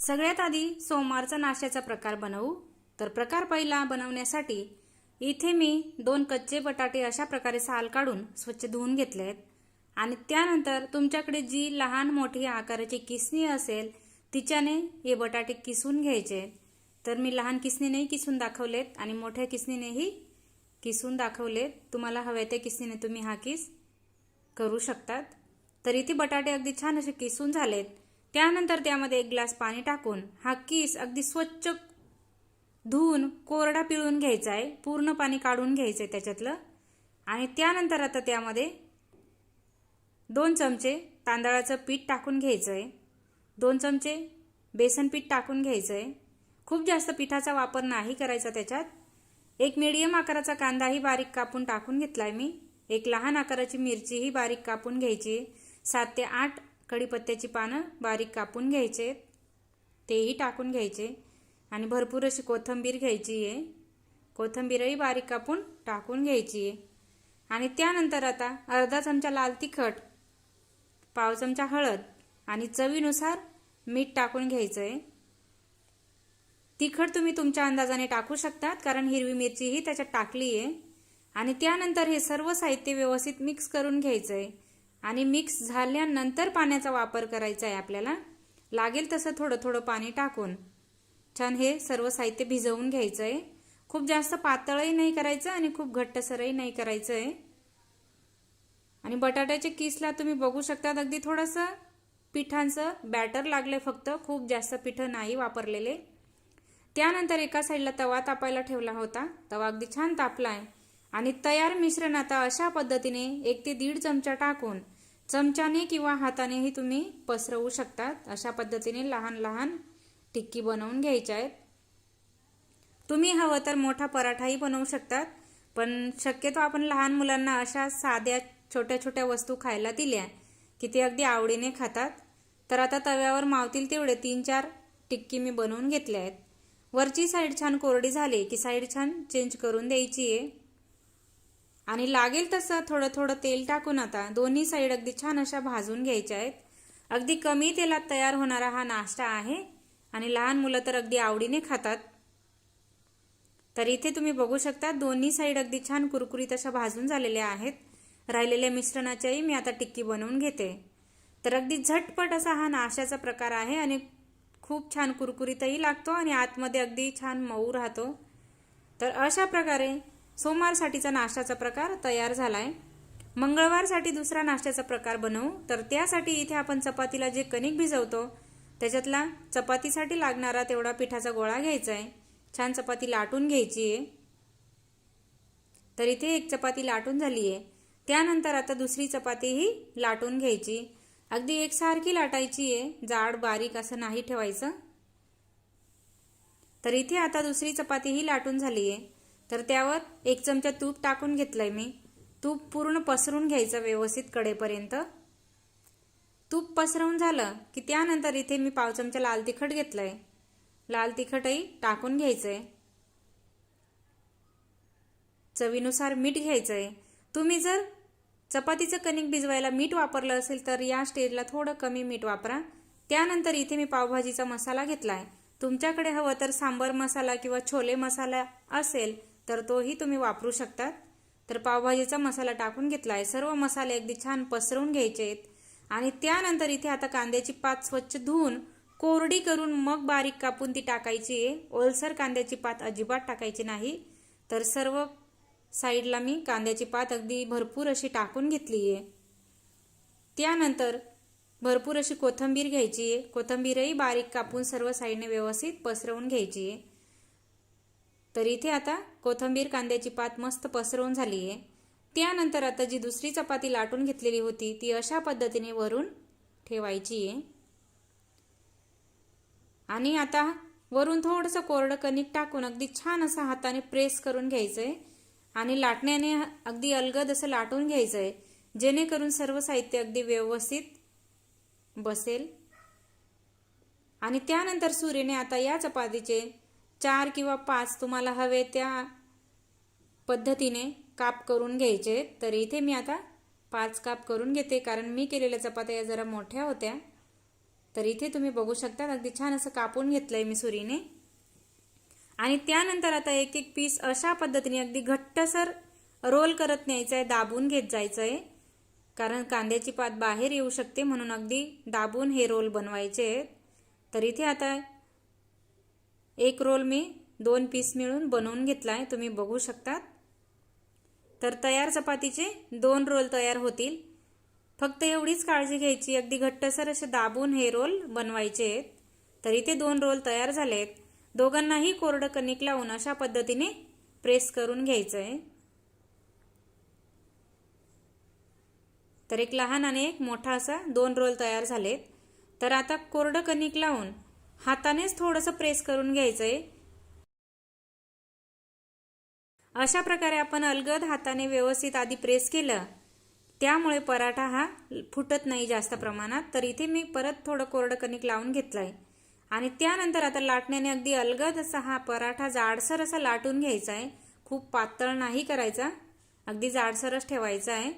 सगळ्यात आधी सोमवारचा नाश्त्याचा प्रकार बनवू. तर प्रकार पहिला बनवण्यासाठी इथे मी दोन कच्चे बटाटे अशा प्रकारे साल काढून स्वच्छ धुवून घेतले आहेत. आणि त्यानंतर तुमच्याकडे जी लहान मोठी आकाराची किसणी असेल तिच्याने हे बटाटे किसून घ्यायचे. तर मी लहान किसणीनेही किसून दाखवलेत आणि मोठ्या किसणीनेही किसून दाखवलेत. तुम्हाला हव्या त्या किसणीने तुम्ही हा किस करू शकतात. तर इथे बटाटे अगदी छान असे किसून झालेत. त्यानंतर त्यामध्ये एक ग्लास पाणी टाकून हा किस अगदी स्वच्छ धुवून कोरडा पिळून घ्यायचा आहे पूर्ण पाणी काढून घ्यायचं आहे त्याच्यातलं. आणि त्यानंतर आता त्यामध्ये दोन चमचे तांदळाचं पीठ टाकून घ्यायचं आहे दोन चमचे बेसन पीठ टाकून घ्यायचं आहे खूप जास्त पिठाचा वापर नाही करायचा त्याच्यात. एक मिडियम आकाराचा कांदाही बारीक कापून टाकून घेतला आहे मी. एक लहान आकाराची मिरचीही बारीक कापून घ्यायची. सात ते आठ कढीपत्त्याची पानं बारीक कापून घ्यायचे तेही टाकून घ्यायचे आणि भरपूर अशी कोथिंबीर घ्यायची आहे. कोथिंबीरही बारीक कापून टाकून घ्यायची आहे. आणि त्यानंतर आता अर्धा चमचा लाल तिखट पाव चमचा हळद आणि चवीनुसार मीठ टाकून घ्यायचं आहे तिखट तुम्ही तुमच्या अंदाजाने टाकू शकतात कारण हिरवी मिरचीही त्याच्यात टाकली आहे आणि त्यानंतर हे सर्व साहित्य व्यवस्थित मिक्स करून घ्यायचं आहे आणि मिक्स झाल्यानंतर पाण्याचा वापर करायचा आहे आपल्याला. लागेल तसं थोडं थोडं पाणी टाकून. छान हे सर्व साहित्य भिजवून घ्यायचं आहे खूप जास्त पातळही नाही करायचं आणि खूप घट्टसरही नाही करायचं आहे आणि बटाट्याच्या किसला तुम्ही बघू शकता अगदी थोडंसं पिठांचं बॅटर लागले फक्त. खूप जास्त पिठं नाही वापरलेले. त्यानंतर एका साईडला तवा तापायला ठेवला होता. तवा अगदी छान तापला आहे आणि तयार मिश्रण आता अशा पद्धतीने एक ते दीड चमचा टाकून चमच्याने किंवा हातानेही तुम्ही पसरवू शकतात. अशा पद्धतीने लहान लहान टिक्की बनवून घ्यायच्या आहेत. तुम्ही हवं तर मोठा पराठाही बनवू शकतात पण शक्यतो आपण लहान मुलांना अशा साध्या छोट्या छोट्या वस्तू खायला दिल्या की ते अगदी आवडीने खातात. तर आता तव्यावर मावतील तेवढे तीन चार टिक्की मी बनवून घेतल्या आहेत. वरची साईड छान कोरडी झाली की साईड छान चेंज करून द्यायची आहे. आणि लागेल तसं थोडं थोडं तेल टाकून आता दोन्ही साईड अगदी छान अशा भाजून घ्यायच्या आहेत. अगदी कमी तेलात तयार होणारा हा नाश्ता आहे आणि लहान मुलं तर अगदी आवडीने खातात. तर इथे तुम्ही बघू शकता दोन्ही साईड अगदी छान कुरकुरीत अशा भाजून झालेल्या आहेत. राहिलेल्या मिश्रणाच्याही मी आता टिक्की बनवून घेते. तर अगदी झटपट असा हा नाश्त्याचा प्रकार आहे आणि खूप छान कुरकुरीतही लागतो आणि आतमध्ये अगदी छान मऊ राहतो. तर अशा प्रकारे सोमवारसाठीचा नाश्त्याचा प्रकार तयार झालाय. मंगळवारसाठी दुसरा नाश्त्याचा प्रकार बनवू. तर त्यासाठी इथे आपण चपातीला जे कणिक भिजवतो त्याच्यातला चपातीसाठी लागणारा तेवढा पिठाचा गोळा घ्यायचा आहे छान चपाती लाटून घ्यायची आहे तर इथे एक चपाती लाटून झाली आहे त्यानंतर आता दुसरी चपातीही लाटून घ्यायची. अगदी एकसारखी लाटायची आहे जाड बारीक असं नाही ठेवायचं. तर इथे आता दुसरी चपातीही लाटून झाली आहे तर त्यावर एक चमचा तूप टाकून घेतलंय मी. तूप पूर्ण पसरून घ्यायचं व्यवस्थित कडेपर्यंत. तूप पसरवून झालं की त्यानंतर इथे मी पाव चमचा लाल तिखट घेतलंय. लाल तिखटही टाकून घ्यायचंय. चवीनुसार मीठ घ्यायचंय. तुम्ही जर चपातीचं कणिक भिजवायला मीठ वापरलं असेल तर या स्टेजला थोडं कमी मीठ वापरा. त्यानंतर इथे मी पावभाजीचा मसाला घेतलाय. तुमच्याकडे हवं तर सांबर मसाला किंवा छोले मसाला असेल तर तोही तुम्ही वापरू शकतात. तर पावभाजीचा मसाला टाकून घेतला आहे सर्व मसाले अगदी छान पसरवून घ्यायचे आहेत आणि त्यानंतर इथे आता कांद्याची पात स्वच्छ धुवून कोरडी करून मग बारीक कापून ती टाकायची आहे. ओलसर कांद्याची पात अजिबात टाकायची नाही. तर सर्व साईडला मी कांद्याची पात अगदी भरपूर अशी टाकून घेतली आहे. त्यानंतर भरपूर अशी कोथंबीर घ्यायची आहे. कोथंबीरही बारीक कापून सर्व साईडने व्यवस्थित पसरवून घ्यायची आहे. तर इथे आता कोथंबीर कांद्याची पात मस्त पसरवून झाली आहे त्यानंतर आता जी दुसरी चपाती लाटून घेतलेली होती ती अशा पद्धतीने वरून ठेवायची आहे आणि आता वरून थोडंसं कोरडं कणिक टाकून अगदी छान असं हाताने प्रेस करून घ्यायचं आहे आणि लाटण्याने अगदी अलगद असं लाटून घ्यायचं आहे जेणेकरून सर्व साहित्य अगदी व्यवस्थित बसेल. आणि त्यानंतर सूर्यने आता या चपातीचे चार किंवा पाच तुम्हाला हवे त्या पद्धतीने काप करून घ्यायचे. तर इथे मी आता पाच काप करून घेते कारण मी केलेल्या चपात्या जरा मोठ्या होत्या. तर इथे तुम्ही बघू शकता अगदी छान असं कापून घेतलंय मी सुरीने. आणि त्यानंतर आता एक एक पीस अशा पद्धतीने अगदी घट्टसर रोल करत न्यायचं आहे दाबून घेत जायचं आहे कारण कांद्याची पात बाहेर येऊ शकते म्हणून अगदी दाबून हे रोल बनवायचे. आहेत तर इथे आता एक रोल मी दोन पीस मिळून बनवून घेतला आहे तुम्ही बघू शकतात. तर तयार चपातीचे दोन रोल तयार होतील. फक्त एवढीच काळजी घ्यायची. अगदी घट्टसर असे दाबून हे रोल बनवायचे आहेत. तर इथे दोन रोल तयार झाले आहेत दोघांनाही कोरडं कणिक लावून अशा पद्धतीने प्रेस करून घ्यायचं आहे तर एक लहान आणि एक मोठा असा दोन रोल तयार झालेत. तर आता कोरडं कणिक लावून हातानेच थोडंसं प्रेस करून घ्यायचं आहे अशा प्रकारे आपण अलगद हाताने व्यवस्थित आधी प्रेस केलं त्यामुळे पराठा हा फुटत नाही जास्त प्रमाणात. तर इथे मी परत थोडं कोरडं कणिक लावून घेतलंय. आणि त्यानंतर आता लाटण्याने अगदी अलगद असा हा पराठा जाडसर असा लाटून घ्यायचा आहे खूप पातळ नाही करायचा. अगदी जाडसरच ठेवायचा आहे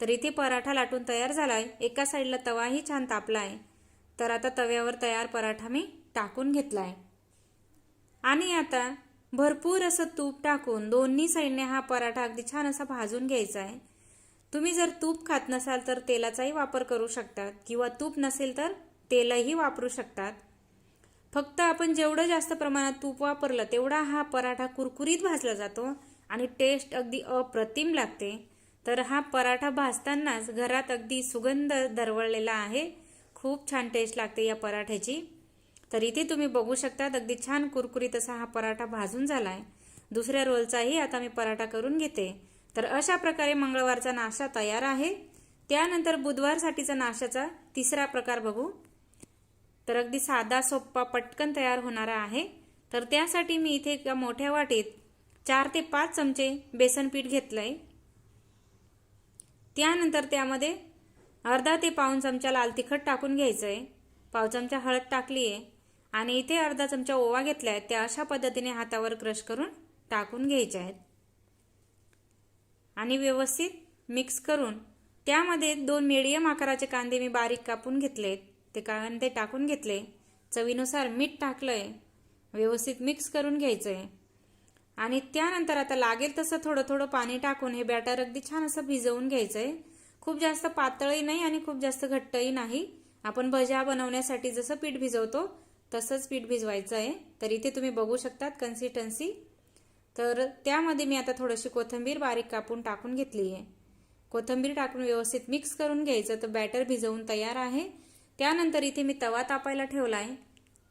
तर इथे पराठा लाटून तयार झालाय. एका साईडला तवाही छान तापला आहे तर आता तव्यावर तयार पराठा मी टाकून घेतलाय. आणि आता भरपूर असं तूप टाकून दोन्ही साईडने हा पराठा अगदी छान असा भाजून घ्यायचा आहे. तुम्ही जर तूप खात नसाल तर तेलाचाही वापर करू शकतात किंवा तूप नसेल तर तेलही वापरू शकतात. फक्त आपण जेवढं जास्त प्रमाणात तूप वापरलं तेवढा हा पराठा कुरकुरीत भाजला जातो आणि टेस्ट अगदी अप्रतिम लागते. तर हा पराठा भाजतानाच घरात अगदी सुगंध दरवळलेला आहे. खूप छान टेस्ट लागते या पराठ्याची. तर इथे तुम्ही बघू शकतात. अगदी छान कुरकुरीत असा हा पराठा भाजून झाला आहे दुसऱ्या रोलचाही आता मी पराठा करून घेते. तर अशा प्रकारे मंगळवारचा नाश्ता तयार आहे. त्यानंतर बुधवारसाठीचा नाश्त्याचा तिसरा प्रकार बघू. तर अगदी साधा सोप्पा पटकन तयार होणारा आहे. तर त्यासाठी मी इथे एका मोठ्या वाटीत चार ते पाच चमचे बेसन पीठ घेतलंय. त्यानंतर त्यामध्ये अर्धा ते पाऊन चमचा लाल तिखट टाकून घ्यायचं आहे पाव चमचा हळद टाकली आहे आणि इथे अर्धा चमचा ओवा घेतला आहे त्या अशा पद्धतीने हातावर क्रश करून टाकून घ्यायचे आहेत. आणि व्यवस्थित मिक्स करून त्यामध्ये दोन मिडियम आकाराचे कांदे मी बारीक कापून घेतलेत. ते कांदे टाकून घेतले. चवीनुसार मीठ टाकलंय. व्यवस्थित मिक्स करून घ्यायचं आहे आणि त्यानंतर आता लागेल तसं थोडं थोडं पाणी टाकून हे बॅटर अगदी छान असं भिजवून घ्यायचं आहे खूप जास्त पातळही नाही आणि खूप जास्त घट्टही नाही. आपण भज्या बनवण्यासाठी जसं पीठ भिजवतो तसंच पीठ भिजवायचं आहे. तर इथे तुम्ही बघू शकतात कन्सिस्टन्सी तर त्यामध्ये मी आता थोडीशी कोथिंबीर बारीक कापून टाकून घेतली आहे. कोथिंबीर टाकून व्यवस्थित मिक्स करून घ्यायचं. तर बॅटर भिजवून तयार आहे. त्यानंतर इथे मी तवा तापायला ठेवला आहे.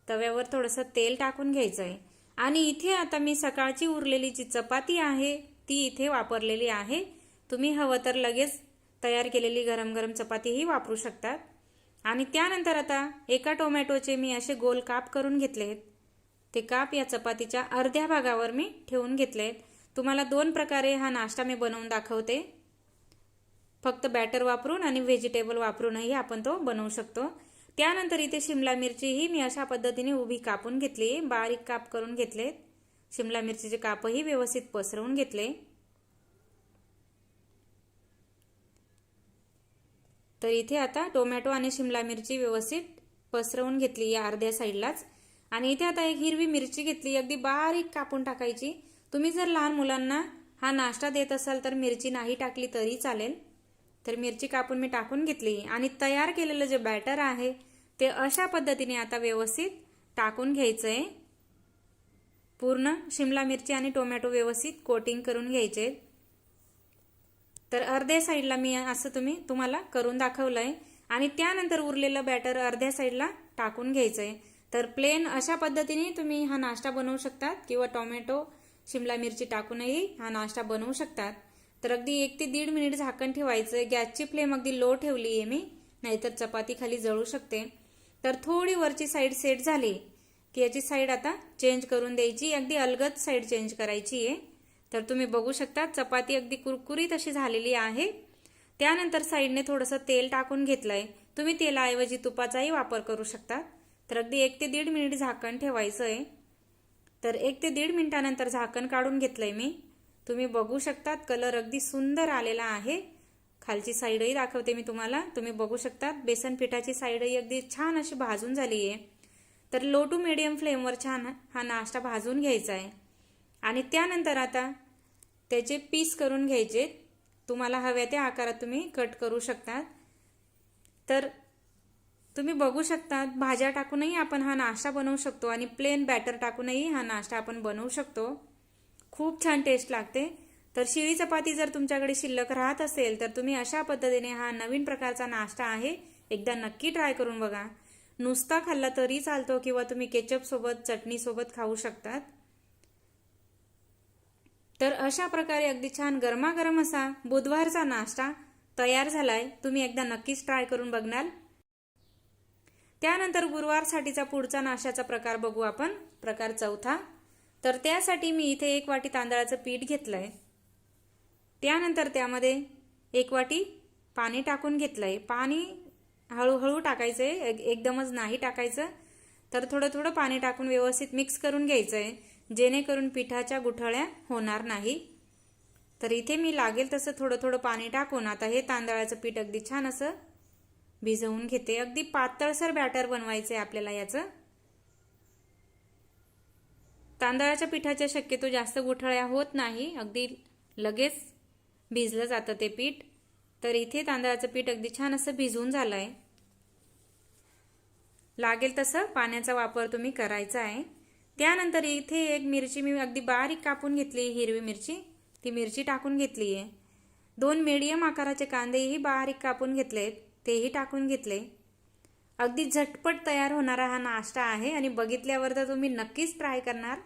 तव्यावर थोडंसं तेल टाकून घ्यायचं आहे. आणि इथे आता मी सकाळची उरलेली जी चपाती आहे ती इथे वापरलेली आहे. तुम्ही हवं तर लगेच तयार केलेली गरम गरम चपातीही वापरू शकतात. आणि त्यानंतर आता एका टोमॅटोचे मी असे गोल काप करून घेतलेत. ते काप या चपातीच्या अर्ध्या भागावर मी ठेवून घेतलेत. तुम्हाला दोन प्रकारे हा नाश्ता मी बनवून दाखवते. फक्त बॅटर वापरून आणि व्हेजिटेबल वापरूनही आपण तो बनवू शकतो. त्यानंतर इथे शिमला मिरचीही मी अशा पद्धतीने उभी कापून घेतली. बारीक काप करून घेतलेत. शिमला मिरचीचे कापही व्यवस्थित पसरवून घेतले. तर इथे आता टोमॅटो आणि शिमला मिरची व्यवस्थित पसरवून घेतली या अर्ध्या साईडलाच. आणि इथे आता एक हिरवी मिरची घेतली अगदी बारीक कापून टाकायची. तुम्ही जर लहान मुलांना हा नाश्ता देत असाल तर मिरची नाही टाकली तरी चालेल. तर मिरची कापून मी टाकून घेतली आणि तयार केलेलं जे बॅटर आहे ते अशा पद्धतीने आता व्यवस्थित टाकून घ्यायचंय. पूर्ण शिमला मिरची आणि टोमॅटो व्यवस्थित कोटिंग करून घ्यायचे तर अर्ध्या साईडला मी असं तुम्ही तुम्हाला करून दाखवलंय. आणि त्यानंतर उरलेलं बॅटर अर्ध्या साईडला टाकून घ्यायचंय. तर प्लेन अशा पद्धतीने तुम्ही हा नाश्ता बनवू शकतात किंवा टोमॅटो शिमला मिरची टाकूनही हा नाश्ता बनवू शकतात. तर अगदी एक ते दीड मिनिट झाकण ठेवायचं गॅसची फ्लेम अगदी लो ठेवली आहे मी नाहीतर चपाती खाली जळू शकते. तर थोडी वरची साईड सेट झाली की याची साईड आता चेंज करून द्यायची. अगदी अलगद साईड चेंज करायची आहे तर तुम्ही बघू शकता चपाती अगदी कुरकुरीत अशी झालेली आहे. त्यानंतर साईडने थोडंसं तेल टाकून घेतलंय. तुम्ही तेलाऐवजी तुपाचाही वापर करू शकता. तर अगदी एक ते दीड मिनिट झाकण ठेवायचं आहे तर एक ते दीड मिनिटानंतर झाकण काढून घेतलंय मी. तुम्ही बघू शकतात कलर अगदी सुंदर आलेला आहे. खालची साईडही दाखवते मी तुम्हाला. तुम्ही बघू शकतात बेसन पिठाची साईडही अगदी छान अशी भाजून झाली आहे तर लो टू मिडियम फ्लेमवर छान हा नाश्ता भाजून घ्यायचा आहे आणि त्यानंतर आता त्याचे पीस करून घ्यायचे. तुम्हाला हव्या त्या आकारात तुम्ही कट करू शकतात. तर तुम्ही बघू शकता भाज्या टाकूनही आपण हा नाश्ता बनवू शकतो आणि प्लेन बॅटर टाकूनही हा नाश्ता आपण बनवू शकतो. खूप छान टेस्ट लागते. तर शिळी चपाती जर तुमच्याकडे शिल्लक राहत असेल तर तुम्ही अशा पद्धतीने हा नवीन प्रकारचा नाश्ता आहे एकदा नक्की ट्राय करून बघा. नुसता खाल्ला तरी चालतो किंवा तुम्ही केचपसोबत चटणीसोबत खाऊ शकतात. तर अशा प्रकारे अगदी छान गरमागरम असा बुधवारचा नाश्ता तयार झालाय. तुम्ही एकदा नक्कीच ट्राय करून बघणार. त्यानंतर गुरुवारसाठीचा पुढचा नाश्त्याचा प्रकार बघू आपण. प्रकार चौथा. तर त्यासाठी मी इथे एक वाटी तांदळाचं पीठ घेतलंय. त्यानंतर त्यामध्ये एक वाटी पाणी टाकून घेतलंय. पाणी हळूहळू टाकायचंय. आहे एकदमच नाही टाकायचं. तर थोडं थोडं पाणी टाकून व्यवस्थित मिक्स करून घ्यायचं आहे जेणेकरून पिठाच्या गुठळ्या होणार नाही. तर इथे मी लागेल तसं थोडं थोडं पाणी टाकून आता हे तांदळाचं पीठ अगदी छान असं भिजवून घेते. अगदी पातळसर बॅटर बनवायचं आहे आपल्याला याचं. तांदळाच्या पिठाच्या शक्यतो जास्त गुठळ्या होत नाही. अगदी लगेच भिजलं जातं ते पीठ. तर इथे तांदळाचं पीठ अगदी छान असं भिजवून झालं आहे लागेल तसं पाण्याचा वापर तुम्ही करायचा आहे. त्यानंतर इथे एक मिरची मी अगदी बारीक कापून घेतली हिरवी मिरची. ती मिरची टाकून घेतली आहे. दोन मीडियम आकाराचे कांदेही बारीक कापून घेतलेत तेही टाकून घेतले. अगदी झटपट तयार होणारा हा नाश्ता आहे आणि बघितल्यावर तर तुम्ही नक्कीच ट्राय करणार.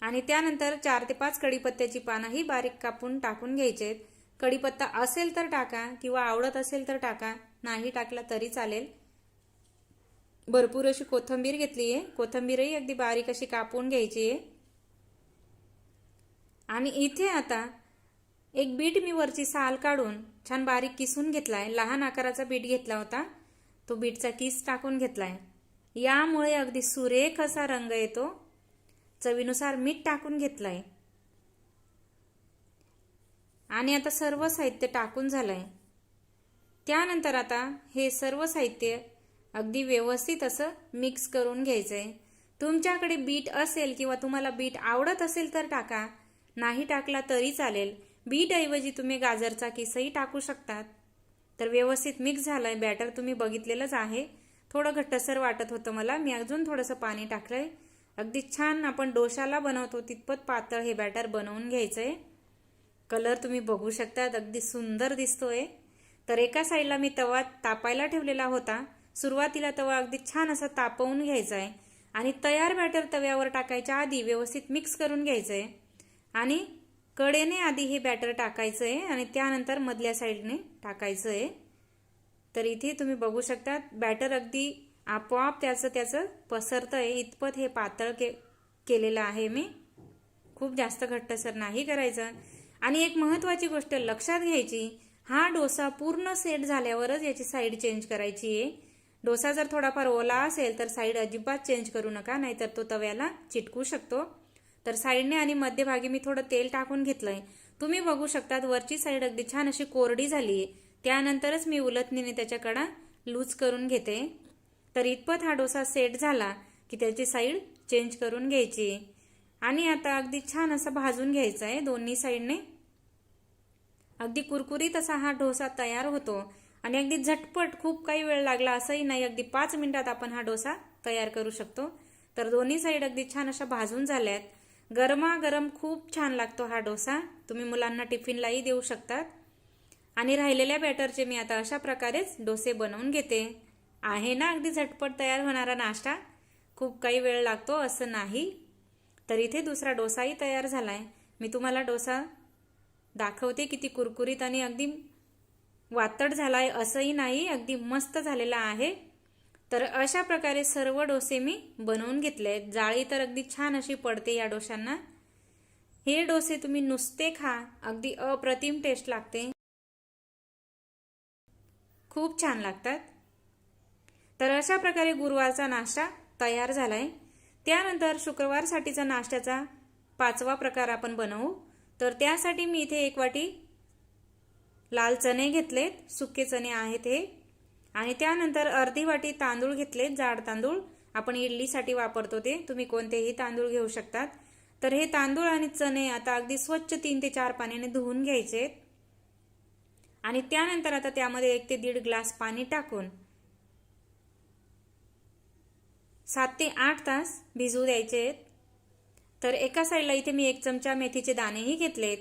आणि त्यानंतर चार ते पाच कढीपत्त्याची पानंही बारीक कापून टाकून घ्यायचेत. कढीपत्ता असेल तर टाका किंवा आवडत असेल तर टाका. नाही टाकला तरी चालेल. भरपूर अशी कोथंबीर घेतली आहे. कोथंबीरही अगदी बारीक अशी कापून घ्यायची आहे. आणि इथे आता एक बीट मी वरची साल काढून छान बारीक किसून घेतला आहे लहान आकाराचा बीट घेतला होता. तो बीटचा किस टाकून घेतला आहे यामुळे अगदी सुरेख असा रंग येतो. चवीनुसार मीठ टाकून घेतलंय. आणि आता सर्व साहित्य टाकून झालंय. त्यानंतर आता हे सर्व साहित्य अगदी व्यवस्थित असं मिक्स करून घ्यायचंय. तुमच्याकडे बीट असेल किंवा तुम्हाला बीट आवडत असेल तर टाका. नाही टाकला तरी चालेल. बीटऐवजी तुम्ही गाजरचा किसही टाकू शकतात. तर व्यवस्थित मिक्स झालंय. बॅटर तुम्ही बघितलेलंच आहे. थोडं घट्टसर वाटत होतं मला. मी अजून थोडंसं पाणी टाकलंय. अगदी छान आपण डोशाला बनवतो. तितपत पातळ हे बॅटर बनवून घ्यायचंय. कलर तुम्ही बघू शकतात. अगदी सुंदर दिसतोय. तर एका साईडला मी तवा तापायला ठेवलेला होता. सुरुवातीला तवा अगदी छान असा तापवून घ्यायचा आहे आणि तयार बॅटर तव्यावर टाकायच्या आधी व्यवस्थित मिक्स करून घ्यायचं आहे आणि कडेने आधी हे बॅटर टाकायचं आहे आणि त्यानंतर मधल्या साईडने टाकायचं आहे तर इथे तुम्ही बघू शकता बॅटर अगदी आपोआप त्याचं त्याचं पसरतं आहे इतपत हे पातळ के केलेलं आहे मी. खूप जास्त घट्टसर नाही करायचं. आणि एक महत्त्वाची गोष्ट लक्षात घ्यायची हा डोसा पूर्ण सेट झाल्यावरच याची साईड चेंज करायची आहे डोसा जर थोडाफार ओला असेल तर साईड अजिबात चेंज करू नका नाहीतर तो तव्याला चिटकू शकतो. तर साईडने आणि मध्यभागी मी थोडं तेल टाकून घेतलंय. तुम्ही बघू शकतात वरची साईड अगदी छान अशी कोरडी झाली आहे त्यानंतरच मी उलटणीने त्याच्याकडं लूज करून घेते. तर इतपत हा डोसा सेट झाला की त्याची साईड चेंज करून घ्यायची. आणि आता अगदी छान असं भाजून घ्यायचं आहे दोन्ही साईडने. अगदी कुरकुरीत असा हा डोसा तयार होतो. आणि अगदी झटपट खूप काही वेळ लागला असंही नाही. अगदी पाच मिनिटात आपण हा डोसा तयार करू शकतो. तर दोन्ही साईड अगदी छान अशा भाजून झाल्यात. गरमागरम खूप छान लागतो हा डोसा. तुम्ही मुलांना टिफिनलाही देऊ शकतात. आणि राहिलेल्या बॅटरचे मी आता अशा प्रकारेच डोसे बनवून घेते. आहे ना अगदी झटपट तयार होणारा नाश्ता? खूप काही वेळ लागतो असं नाही. तर इथे दुसरा डोसाही तयार झालाय. मी तुम्हाला डोसा दाखवते किती कुरकुरीत आणि अगदी वातड झालाय असंही नाही अगदी मस्त झालेला आहे. तर अशा प्रकारे सर्व डोसे मी बनवून घेतले आहेत. जाळी तर अगदी छान अशी पडते या डोशांना. हे डोसे तुम्ही नुसते खा अगदी अप्रतिम टेस्ट लागते. खूप छान लागतात. तर अशा प्रकारे गुरुवारचा नाश्ता तयार झालाय. त्यानंतर शुक्रवारसाठीचा नाश्त्याचा पाचवा प्रकार आपण बनवू. तर त्यासाठी मी इथे एक वाटी लाल चणे घेतलेत सुके चणे आहेत हे. आणि त्यानंतर अर्धी वाटी तांदूळ घेतलेत जाड तांदूळ. आपण इडलीसाठी वापरतो ते. तुम्ही कोणतेही तांदूळ घेऊ शकतात. तर हे तांदूळ आणि चणे आता अगदी स्वच्छ तीन ते चार पाण्याने धुवून घ्यायचे. आणि त्यानंतर आता त्यामध्ये एक ते दीड ग्लास पाणी टाकून सात ते आठ तास भिजवू द्यायचे. आहेत तर एका साईडला इथे मी एक चमचा मेथीचे दाणेही घेतलेत.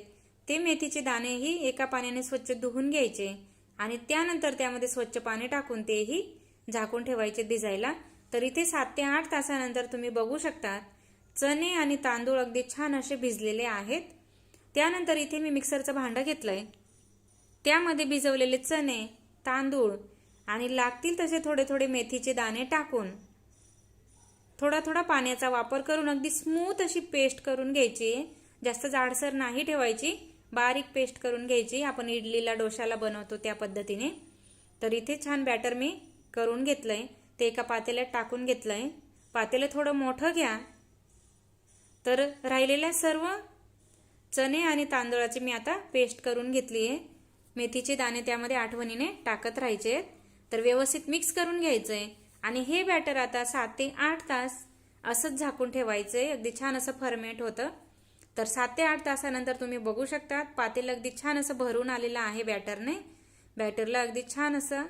ते मेथीचे दाणेही एका पाण्याने स्वच्छ धुवून घ्यायचे आणि त्यानंतर त्यामध्ये स्वच्छ पाणी टाकून तेही झाकून ठेवायचे भिजायला. तर इथे सात ते आठ तासानंतर तुम्ही बघू शकता चणे आणि तांदूळ अगदी छान असे भिजलेले आहेत. त्यानंतर इथे मी मिक्सरचं भांडं घेतलंय. त्यामध्ये भिजवलेले चणे तांदूळ आणि लागतील तसे थोडे थोडे मेथीचे दाणे टाकून थोडा थोडा पाण्याचा वापर करून अगदी स्मूथ अशी पेस्ट करून घ्यायची. जास्त जाडसर नाही ठेवायची. बारीक पेस्ट करून घ्यायची. आपण इडलीला डोशाला बनवतो त्या पद्धतीने. तर इथे छान बॅटर मी करून घेतलंय. ते एका पातेल्यात टाकून घेतलंय. पातेलं थोडं मोठं घ्या. तर राहिलेल्या सर्व चणे आणि तांदळाची मी आता पेस्ट करून घेतली आहे. मेथीचे दाणे त्यामध्ये आठवणीने टाकत राहायचे तर व्यवस्थित मिक्स करून घ्यायचंय. आणि हे बॅटर आता सात ते आठ तास असंच झाकून ठेवायचंय. अगदी छान असं फर्मेट होतं. तर सात ते आठ तासानंतर तुम्ही बघू शकता. पातेलं अगदी छान असं भरून आलेलं आहे बॅटरने. बॅटरला अगदी छान असं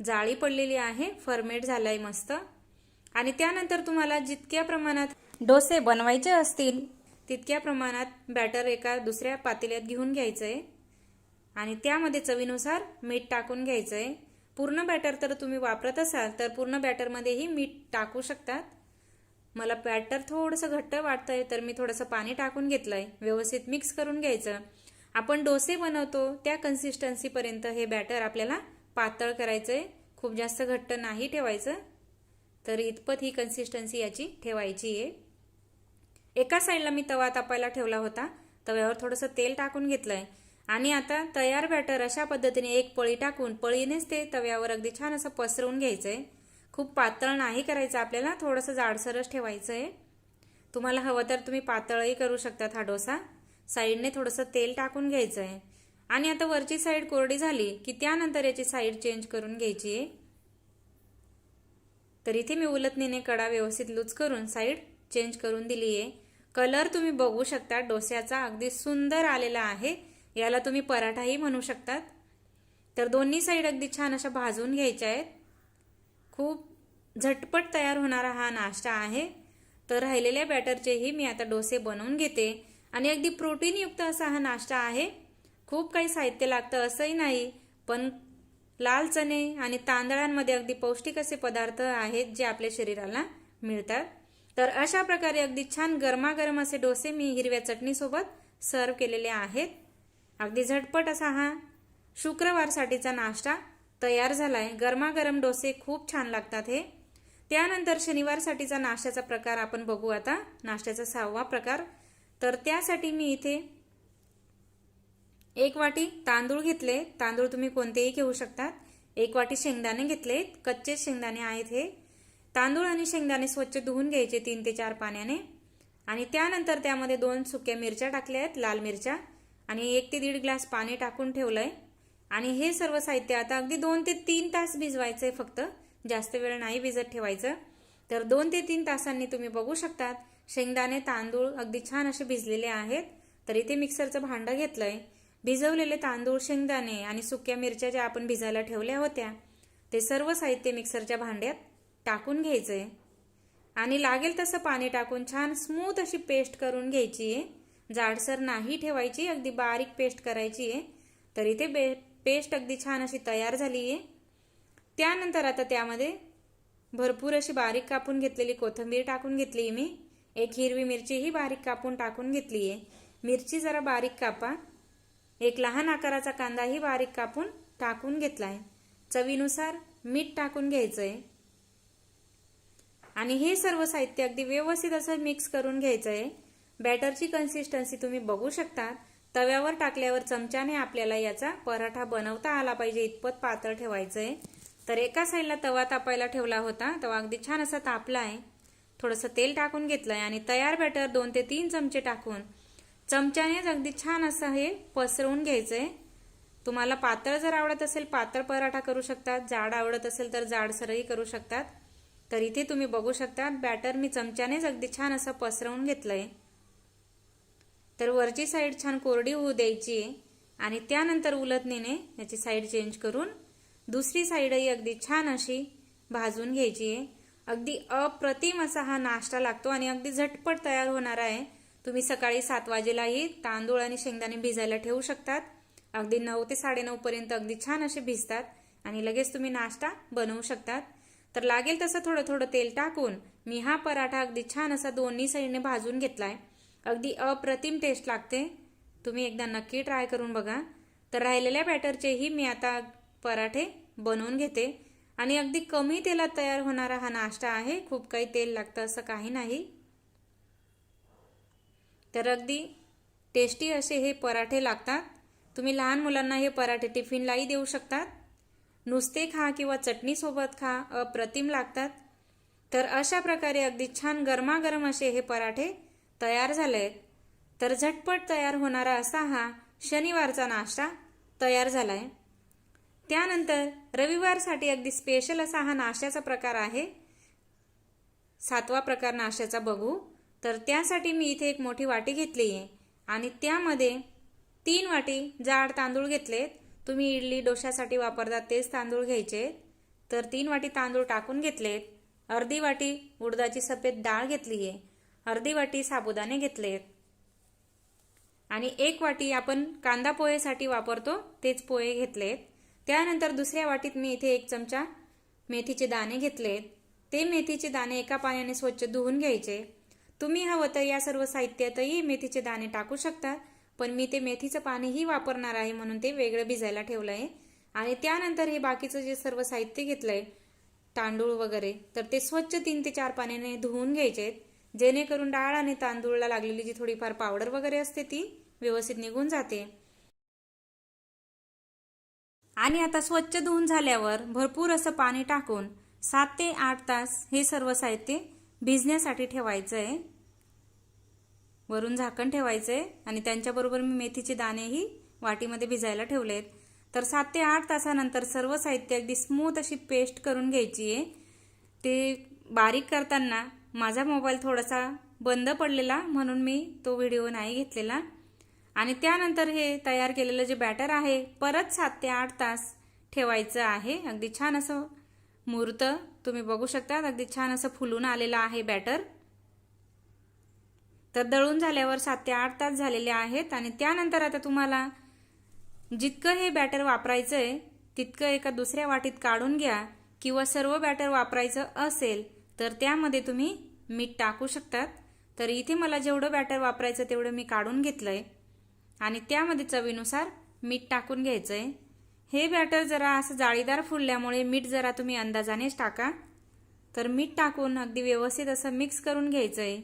जाळी पडलेली आहे. फर्मेट झालाय मस्त. आणि त्यानंतर तुम्हाला जितक्या प्रमाणात डोसे बनवायचे असतील तितक्या प्रमाणात बॅटर एका दुसऱ्या पातेल्यात घेऊन घ्यायचंय. आणि त्यामध्ये चवीनुसार मीठ टाकून घ्यायचंय. पूर्ण बॅटर तर तुम्ही वापरत असाल तर पूर्ण बॅटरमध्येही मीठ टाकू शकतात. मला बॅटर थोडंसं घट्ट वाटतं आहे तर मी थोडंसं पाणी टाकून घेतलं आहे व्यवस्थित मिक्स करून घ्यायचं. आपण डोसे बनवतो त्या कन्सिस्टन्सीपर्यंत हे बॅटर आपल्याला पातळ करायचं आहे खूप जास्त घट्ट नाही ठेवायचं. तर इतपत ही कन्सिस्टन्सी याची ठेवायची आहे. एका साईडला मी तवा तापायला ठेवला होता. तव्यावर थोडंसं तेल टाकून घेतलंय. आणि आता तयार बॅटर अशा पद्धतीने एक पळी टाकून पळीनेच ते तव्यावर अगदी छान असं पसरवून घ्यायचं आहे खूप पातळ नाही करायचं आपल्याला थोडंसं जाडसरच ठेवायचं आहे तुम्हाला हवं तर तुम्ही पातळही करू शकतात हा डोसा. साईडने थोडंसं तेल टाकून घ्यायचं आहे आणि आता वरची साईड कोरडी झाली की त्यानंतर याची साईड चेंज करून घ्यायची आहे. तर इथे मी उलटणीने कडा व्यवस्थित लूज करून साईड चेंज करून दिली आहे. कलर तुम्ही बघू शकता डोस्याचा अगदी सुंदर आलेला आहे. याला तुम्ही पराठाही म्हणू शकतात. तर दोन्ही साईड अगदी छान अशा भाजून घ्यायच्या आहेत. खूप झटपट तयार होणारा हा नाश्ता आहे. तर राहिलेल्या बॅटरचेही मी आता डोसे बनवून घेते. आणि अगदी प्रोटीनयुक्त असा हा नाश्ता आहे. खूप काही साहित्य लागतं असंही नाही पण लाल चणे आणि तांदळांमध्ये अगदी पौष्टिक असे पदार्थ आहेत जे आपल्या शरीराला मिळतात. तर अशा प्रकारे अगदी छान गरमागरम असे डोसे मी हिरव्या चटणीसोबत सर्व केलेले आहेत. अगदी झटपट असा हा शुक्रवारसाठीचा नाश्ता तयार झालाय. गरमागरम डोसे खूप छान लागतात हे. त्यानंतर शनिवारसाठीचा नाश्त्याचा प्रकार आपण बघू आता. नाश्त्याचा सहावा प्रकार. तर त्यासाठी मी इथे एक वाटी तांदूळ घेतले. तांदूळ तुम्ही कोणतेही घेऊ शकतात. एक वाटी शेंगदाणे घेतले. कच्चे शेंगदाणे आहेत हे. तांदूळ आणि शेंगदाणे स्वच्छ धुवून घ्यायचे तीन ते चार पाण्याने. आणि त्यानंतर त्यामध्ये दोन सुक्या मिरच्या टाकल्या आहेत लाल मिरच्या. आणि एक ते दीड ग्लास पाणी टाकून ठेवलंय. आणि हे सर्व साहित्य आता अगदी दोन ते तीन तास भिजवायचंय फक्त. जास्त वेळ नाही भिजत ठेवायचं. तर दोन ते तीन तासांनी तुम्ही बघू शकतात शेंगदाणे तांदूळ अगदी छान असे भिजलेले आहेत. तर इथे मिक्सरचं भांडं घेतलंय. भिजवलेले तांदूळ शेंगदाणे आणि सुक्या मिरच्या ज्या आपण भिजायला ठेवल्या होत्या ते सर्व साहित्य मिक्सरच्या भांड्यात टाकून घ्यायचंय. आणि लागेल तसं पाणी टाकून छान स्मूथ अशी पेस्ट करून घ्यायची. आहे जाडसर नाही ठेवायची अगदी बारीक पेस्ट करायची. आहे तर इथे बे पेस्ट अगदी छान अशी तयार झाली आहे त्यानंतर आता त्यामध्ये भरपूर अशी बारीक कापून घेतलेली कोथिंबीर टाकून घेतली मी. एक हिरवी मिरचीही बारीक कापून टाकून घेतली आहे. मिरची जरा बारीक कापा. एक लहान आकाराचा कांदाही बारीक कापून टाकून घेतलाय. चवीनुसार मीठ टाकून घ्यायचंय. आणि हे सर्व साहित्य अगदी व्यवस्थित असं मिक्स करून घ्यायचंय. बॅटरची कन्सिस्टन्सी तुम्ही बघू शकता तव्यावर टाकल्यावर चमच्याने आपल्याला याचा पराठा बनवता आला पाहिजे इतपत पातळ ठेवायचंय. तर एका साईडला तवा तापायला ठेवला होता. तवा अगदी छान असा तापला आहे. थोडंसं तेल टाकून घेतलंय आणि तयार बॅटर दोन ते तीन चमचे टाकून चमच्यानेच अगदी छान असं हे पसरवून घ्यायचं आहे तुम्हाला पातळ जर आवडत असेल पातळ पराठा करू शकतात. जाड आवडत असेल तर जाडसरही करू शकतात. तर इथे तुम्ही बघू शकता बॅटर मी चमच्यानेच अगदी छान असं पसरवून घेतलंय. तर वरची साईड छान कोरडी होऊ द्यायची आहे आणि त्यानंतर उलटणीने याची साईड चेंज करून दुसरी साईडही अगदी छान अशी भाजून घ्यायची आहे. अगदी अप्रतिम असा हा नाश्ता लागतो आणि अगदी झटपट तयार होणार आहे. तुम्ही सकाळी सात वाजेलाही तांदूळ आणि शेंगदाणे भिजायला ठेवू शकतात. अगदी नऊ ते साडेनऊ पर्यंत अगदी छान असे भिजतात आणि लगेच तुम्ही नाश्ता बनवू शकतात. तर लागेल तसं थोडं थोडं तेल टाकून मी हा पराठा अगदी छान असा दोन्ही साईडने भाजून घेतलाय. अगदी अप्रतिम टेस्ट लागते. तुम्ही एकदा नक्की ट्राय करून बघा. तर राहिलेल्या बॅटरचेही मी आता पराठे बनवून घेते. आणि अगदी कमी तेलात तयार होणारा हा नाश्ता आहे. खूप काही तेल लागतं असं काही नाही. तर अगदी टेस्टी असे हे पराठे लागतात. तुम्ही लहान मुलांना हे पराठे टिफिनलाही देऊ शकतात. नुसते खा किंवा चटणीसोबत खा अप्रतिम लागतात. तर अशा प्रकारे अगदी छान गरमागरम असे हे पराठे तयार झाले. तर झटपट तयार होणारा असा हा शनिवारचा नाश्ता तयार झाला आहे त्यानंतर रविवारसाठी अगदी स्पेशल असा हा नाश्त्याचा प्रकार आहे. सातवा प्रकार नाश्त्याचा बघू. तर त्यासाठी मी इथे एक मोठी वाटी घेतली आहे. आणि त्यामध्ये तीन वाटी जाड तांदूळ घेतलेत. तुम्ही इडली डोशासाठी वापरता तेच तांदूळ घ्यायचे. तर तीन वाटी तांदूळ टाकून घेतलेत. अर्धी वाटी उडदाची सफेद डाळ घेतली आहे. अर्धी वाटी साबुदाणे घेतलेत. आणि एक वाटी आपण कांदा पोहेसाठी वापरतो तेच पोहे घेतलेत. त्यानंतर दुसऱ्या वाटीत मी इथे एक चमचा मेथीचे दाणे घेतले. ते मेथीचे दाणे एका पाण्याने स्वच्छ धुवून घ्यायचे. तुम्ही हवं तर या सर्व साहित्यातही मेथीचे दाणे टाकू शकता पण मी ते मेथीचं पाणीही वापरणार आहे म्हणून ते वेगळं भिजायला ठेवलं आहे आणि त्यानंतर हे बाकीचं जे सर्व साहित्य घेतलंय तांदूळ वगैरे तर ते स्वच्छ तीन ते चार पाण्याने धुवून घ्यायचे. जेणेकरून डाळ आणि तांदूळला लागलेली जी थोडीफार पावडर वगैरे असते ती व्यवस्थित निघून जाते. आणि आता स्वच्छ धुवून झाल्यावर भरपूर असं पाणी टाकून सात ते आठ तास हे सर्व साहित्य भिजण्यासाठी ठेवायचं आहे वरून झाकण ठेवायचं आहे आणि त्यांच्याबरोबर मी मेथीचे दाणेही वाटीमध्ये भिजायला ठेवले आहेत तर सात ते आठ तासानंतर सर्व साहित्य अगदी स्मूथ अशी पेस्ट करून घ्यायची आहे ते बारीक करताना माझा मोबाईल थोडासा बंद पडलेला म्हणून मी तो व्हिडिओ नाही घेतलेला. आणि त्यानंतर हे तयार केलेलं जे बॅटर आहे परत सात ते आठ तास ठेवायचं आहे. अगदी छान असं मूर्त तुम्ही बघू शकता अगदी छान असं फुलून आलेलं आहे बॅटर तर दळून झाल्यावर सात ते आठ तास झालेले आहेत आणि त्यानंतर आता तुम्हाला जितकं हे बॅटर वापरायचं आहे तितकं एका दुसऱ्या वाटीत काढून घ्या किंवा सर्व बॅटर वापरायचं असेल तर त्यामध्ये तुम्ही मीठ टाकू शकतात. तर इथे मला जेवढं बॅटर वापरायचं तेवढं मी काढून घेतलं आहे आणि त्यामध्ये चवीनुसार मीठ टाकून घ्यायचं आहे हे बॅटर जरा असं जाळीदार फुलल्यामुळे मीठ जरा तुम्ही अंदाजानेच टाका. तर मीठ टाकून अगदी व्यवस्थित असं मिक्स करून घ्यायचं आहे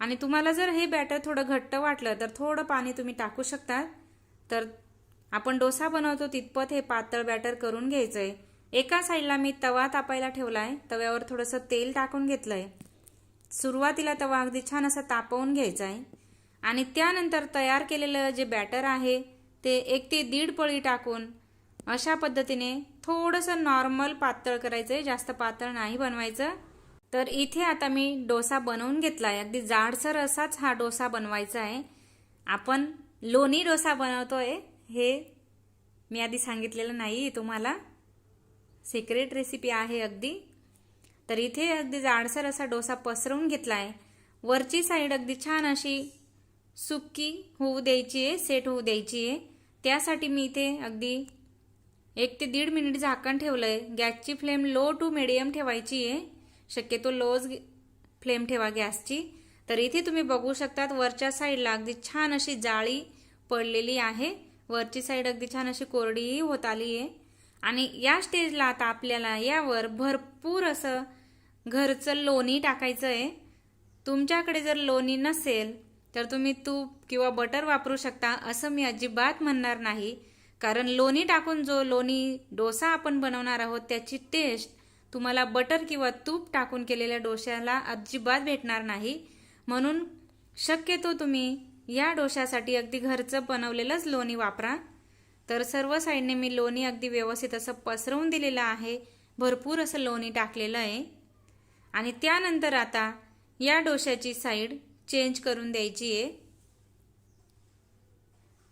आणि तुम्हाला जर हे बॅटर थोडं घट्ट वाटलं तर थोडं पाणी तुम्ही टाकू शकता. तर आपण डोसा बनवतो तितपत हे पातळ बॅटर करून घ्यायचं आहे एका साईडला मी तवा तापायला ठेवला आहे तव्यावर थोडंसं तेल टाकून घेतलं आहे सुरुवातीला तवा अगदी छान असा तापवून घ्यायचा आहे आणि त्यानंतर तयार केलेलं जे बॅटर आहे ते एक ते दीड पळी टाकून अशा पद्धतीने थोडंसं नॉर्मल पातळ करायचं आहे. जास्त पातळ नाही बनवायचं. तर इथे आता मी डोसा बनवून घेतला आहे अगदी जाडसर असाच हा डोसा बनवायचा आहे. आपण लोणी डोसा बनवतो आहे हे मी आधी सांगितलेलं नाही तुम्हाला. सिक्रेट रेसिपी आहे अगदी. तर इथे अगदी जाडसर असा डोसा पसरवून घेतला आहे वरची साईड अगदी छान अशी सुक्की होऊ द्यायची आहे सेट होऊ द्यायची आहे. त्यासाठी मी इथे अगदी एक ते दीड मिनिट झाकण ठेवलं आहे गॅसची फ्लेम लो टू मिडियम ठेवायची आहे. शक्यतो लोज फ्लेम ठेवा गॅसची. तर इथे तुम्ही बघू शकतात वरच्या साईडला अगदी छान अशी जाळी पडलेली आहे. वरची साईड अगदी छान अशी कोरडीही होत आली आहे. आणि या स्टेजला आता आपल्याला यावर भरपूर असं घरचं लोणी टाकायचं आहे. तुमच्याकडे जर लोणी नसेल तर तुम्ही तूप किंवा बटर वापरू शकता असं मी अजिबात म्हणणार नाही. कारण लोणी टाकून जो लोणी डोसा आपण बनवणार आहोत त्याची टेस्ट तुम्हाला बटर किंवा तूप टाकून केलेल्या डोश्याला अजिबात भेटणार नाही. म्हणून शक्यतो तुम्ही या डोशासाठी अगदी घरचं बनवलेलंच लोणी वापरा. तर सर्व साईडने मी लोणी अगदी व्यवस्थित असं पसरवून दिलेलं आहे. भरपूर असं लोणी टाकलेलं आहे. आणि त्यानंतर आता या डोशाची साईड चेंज करून द्यायची आहे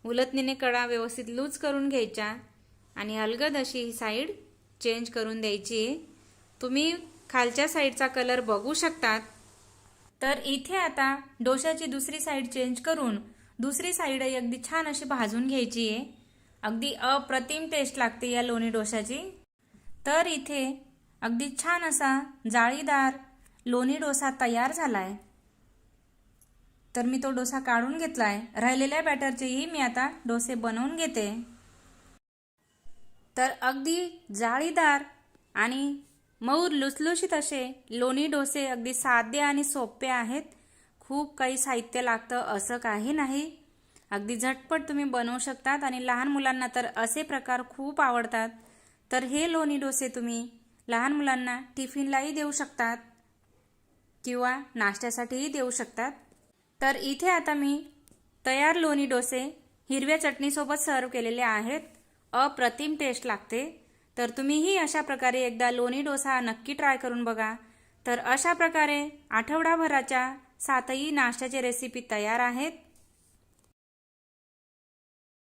उलटणीने कडा व्यवस्थित लूज करून घ्यायच्या आणि अलगद अशी ही साईड चेंज करून द्यायची आहे तुम्ही खालच्या साईडचा कलर बघू शकतात. तर इथे आता डोशाची दुसरी साईड चेंज करून दुसरी साईडही अगदी छान अशी भाजून घ्यायची आहे अगदी अप्रतिम टेस्ट लागते या लोणी डोशाची तर इथे अगदी छान असा जाळीदार लोणी डोसा तयार झाला आहे तर मी तो डोसा काढून घेतला आहे राहिलेल्या बॅटरचेही मी आता डोसे बनवून घेते. तर अगदी जाळीदार आणि मऊ लुसलुशीत असे लोणी डोसे अगदी साधे आणि सोपे आहेत. खूप काही साहित्य लागतं असं काही नाही. अगदी झटपट तुम्ही बनवू शकतात आणि लहान मुलांना तर असे प्रकार खूप आवडतात. तर हे लोणी डोसे तुम्ही लहान मुलांना टिफिनलाही देऊ शकतात किंवा नाश्त्यासाठीही देऊ शकतात. तर इथे आता मी तयार लोणी डोसे हिरव्या चटणीसोबत सर्व केलेले आहेत. अप्रतिम टेस्ट लागते. तर तुम्हीही अशा प्रकारे एकदा लोणी डोसा नक्की ट्राय करून बघा. तर अशा प्रकारे आठवडाभराच्या सातही नाश्त्याचे रेसिपी तयार आहेत.